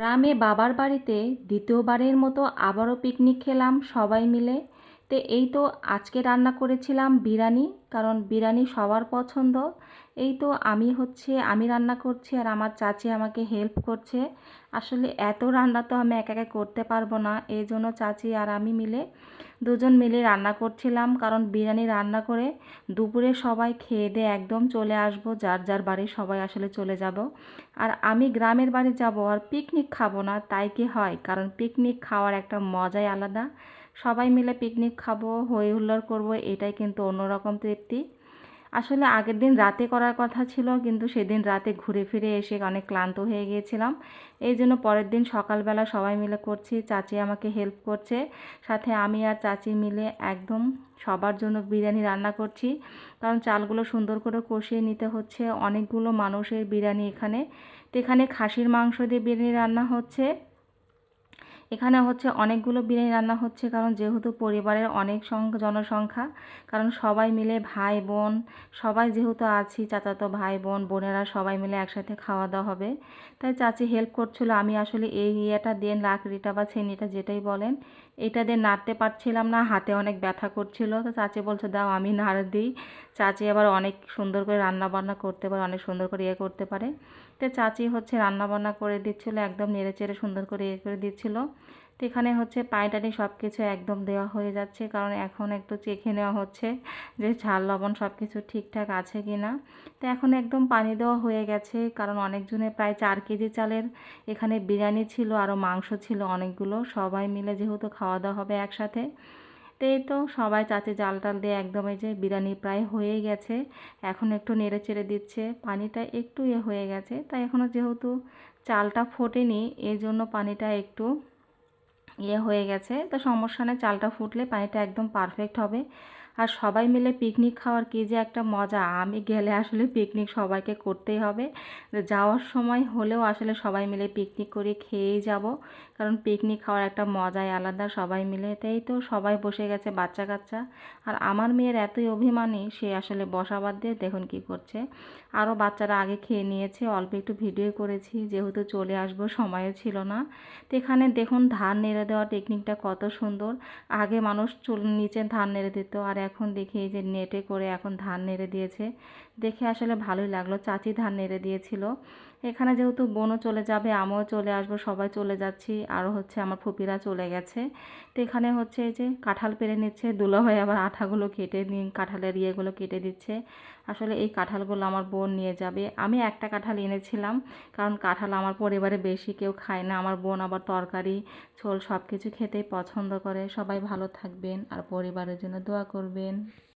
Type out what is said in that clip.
গ্রামে বাবার বাড়িতে দ্বিতীয়বারের মতো আবারও পিকনিক খেলাম সবাই মিলে। তো এই তো আজকে রান্না করেছিলাম বিরিয়ানি, কারণ বিরিয়ানি সবার পছন্দ। এই তো আমি হচ্ছে, আমি রান্না করছি আর আমার চাচি আমাকে হেল্প করছে। আসলে এত রান্না তো আমি একা একা করতে পারব না, এই জন্য চাচি আর আমি মিলে দুজন মিলে রান্না করছিলাম। কারণ বিরিয়ানি রান্না করে দুপুরে সবাই খেয়ে দিয়ে একদম চলে আসব, যার যার বাড়ি সবাই আসলে চলে যাব। আর আমি গ্রামের বাড়ি যাব আর পিকনিক খাব না, তাই কি হয়? কারণ পিকনিক খাওয়ার একটা মজাই আলাদা। সবাই মিলে পিকনিক খাব, হই হুল্লোড় করব, এটাই কিন্তু অন্যরকম তৃপ্তি। আসলে আগের দিন রাতে করার কথা ছিল, কিন্তু সেদিন রাতে ঘুরে ফিরে এসে অনেক ক্লান্ত হয়ে গিয়েছিলাম। এই জন্য পরের দিন সকালবেলা সবাই মিলে করছি, চাচি আমাকে হেল্প করছে। সাথে আমি আর চাচি মিলে একদম সবার জন্য বিরিয়ানি রান্না করছি। কারণ চালগুলো সুন্দর করে কষিয়ে নিতে হচ্ছে, অনেকগুলো মানুষের বিরিয়ানি এখানে। তো এখানে খাসির মাংস দিয়ে বিরিয়ানি রান্না হচ্ছে। এখানে হচ্ছে অনেকগুলো বিরিয়ানি রান্না হচ্ছে, কারণ যেহেতু পরিবারের অনেক সংখ্যা জনসংখ্যা, কারণ সবাই মিলে ভাই, বোন, সবাই যেহেতু আছি, চাচাতো ভাই, বোন, বোনেরা সবাই মিলে একসাথে খাওয়া দাওয়া হবে। তাই চাচি হেল্প করছিল, আমি আসলে এই ইয়েটা দিয়ে লাকড়িটা বা ছেনিটা যেটাই বলেন, এটা দিয়ে নাড়তে পারছিলাম না, হাতে অনেক ব্যথা করছিল। তো চাচি বলছে, দাও, আমি নাড় দিই। চাচি আবার অনেক সুন্দর করে রান্না বান্না করতে পারে, অনেক সুন্দর করে ইয়ে করতে পারে। তো চাচি হচ্ছে রান্না বান্না করে দিচ্ছিল, একদম নেড়ে চেড়ে সুন্দর করে ইয়ে করে দিচ্ছিল। তো এখানে হচ্ছে পানিটানি সব কিছু একদম দেওয়া হয়ে যাচ্ছে, কারণ এখন একটু চেখে নেওয়া হচ্ছে যে ঝাল, লবণ সব কিছু ঠিকঠাক আছে কি না তো এখন একদম পানি দেওয়া হয়ে গেছে, কারণ অনেকজনের প্রায় চার কেজি চালের এখানে বিরিয়ানি ছিল, আরও মাংস ছিল অনেকগুলো, সবাই মিলে যেহেতু খাওয়া দাওয়া হবে একসাথে। তো এই তো সবাই চাচে জাল টাল দিয়ে একদম এই যে বিরিয়ানি প্রায় হয়ে গেছে। এখন একটু নেড়ে চেড়ে দিচ্ছে। পানিটা একটু ইয়ে হয়ে গেছে। তাই এখনও যেহেতু চালটা ফোটেনি, এই জন্য পানিটা একটু ইয়ে হয়ে গেছে। তো সমস্যা নেই, চালটা ফুটলে পানিটা একদম পারফেক্ট হবে। আর সবাই মিলে পিকনিক খাওয়ার কী যে একটা মজা। আমি গেলে আসলে পিকনিক সবাইকে করতেই হবে। যাওয়ার সময় হলেও আসলে সবাই মিলে পিকনিক করে খেয়েই যাব। কারণ পিকনিক খাওয়ার একটা মজাই আলাদা সবাই মিলে। তাই তো সবাই বসে গেছে বাচ্চা কাচ্চা। আর আমার মেয়ের এতই অভিমানী, সে আসলে বসা বাদ দিয়ে দেখুন কী করছে। আরও বাচ্চারা আগে খেয়ে নিয়েছে, অল্প একটু ভিডিও করেছি, যেহেতু চলে আসব, সময়ও ছিল না। তো এখানে দেখুন ধান নেড়ে দেওয়া টেকনিকটা কত সুন্দর। আগে মানুষ চুল নিচে ধান নেড়ে দিত, আর এখন দেখি এই যে নেটে করে এখন ধান নেড়ে দিয়েছে। দেখে আসলে ভালোই লাগল। চাচি ধান নেড়ে দিয়েছিল। এখানে যেহেতু বোনও চলে যাবে, আমিও চলে আসব, সবাই চলে যাচ্ছি। আরও হচ্ছে আমার ফুপিরা চলে গেছে। তো এখানে হচ্ছে এই যে কাঁঠাল পেরে নিচ্ছে। দুলাভাই আবার আঠাগুলো কেটে নিয়ে, কাঁঠালের ইয়েগুলো কেটে দিচ্ছে। আসলে এই কাঁঠালগুলো আমার বোন নিয়ে যাবে। আমি একটা কাঁঠাল এনেছিলাম, কারণ কাঁঠাল আমার পরিবারে বেশি কেউ খায় না। আমার বোন আবার তরকারি, ঝোল সব কিছু খেতেই পছন্দ করে। সবাই ভালো থাকবেন আর পরিবারের জন্য দোয়া করবেন।